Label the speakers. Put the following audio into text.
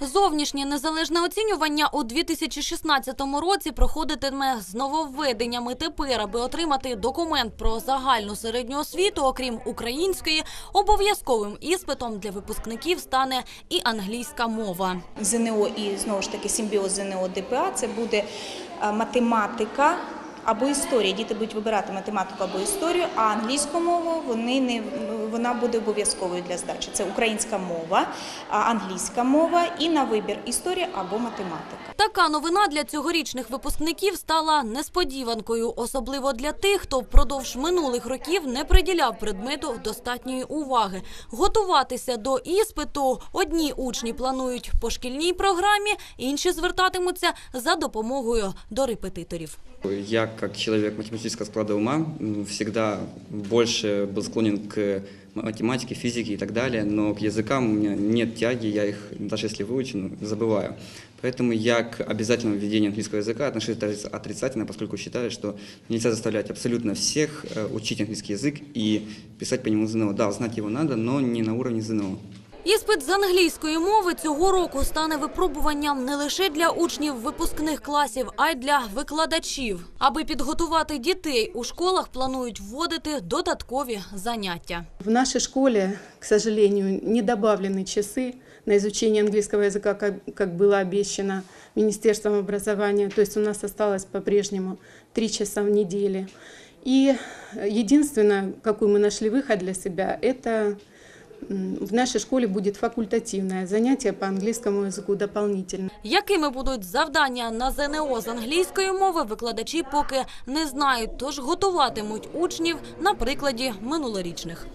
Speaker 1: Зовнішнє незалежне оцінювання у 2016 році проходитиме з нововведеннями тепер, аби отримати документ про загальну середню освіту, окрім української, обов'язковим іспитом для випускників стане і англійська мова.
Speaker 2: ЗНО і знову ж таки симбіоз ЗНО ДПА це буде е, математика або історія. Діти будуть вибирати математику або історію, а англійську мову вони не вона буде обов'язковою для здачі. Це українська мова, англійська мова і на вибір історія або математика.
Speaker 1: Така новина для цьогорічних випускників стала несподіванкою, особливо для тих, хто впродовж минулих років не приділяв предмету достатньої уваги. Готуватися до іспиту одні учні планують по шкільній програмі, інші звертатимуться за допомогою до репетиторів.
Speaker 3: Я, как человек математического склада ума, всегда больше был склонен к математике, физике и так далее, но к языкам у меня нет тяги, я их, даже если выучу, ну, забываю. Поэтому я к обязательному введению английского языка отношусь отрицательно, поскольку считаю, что нельзя заставлять абсолютно всех э, учить английский язык и писать по нему ЗНО. Да, знать его надо, но не на уровне ЗНО.
Speaker 1: Іспит з англійської мови цього року стане випробуванням не лише для учнів випускних класів, а й для викладачів. Аби підготувати дітей, у школах планують вводити додаткові заняття.
Speaker 4: В нашей школе, к сожалению, не добавлены часы на изучение английского языка, как, как было обещано Министерством образования. То есть у нас осталось по-прежнему три часа в неделю. И единственное, какой мы нашли выход для себя, это м, в нашей школе будет факультативное занятие по английскому языку дополнительно.
Speaker 1: Якими будуть завдання на ЗНО з англійської мови, викладачі поки не знають, тож готуватимуть учнів на прикладі минулорічних.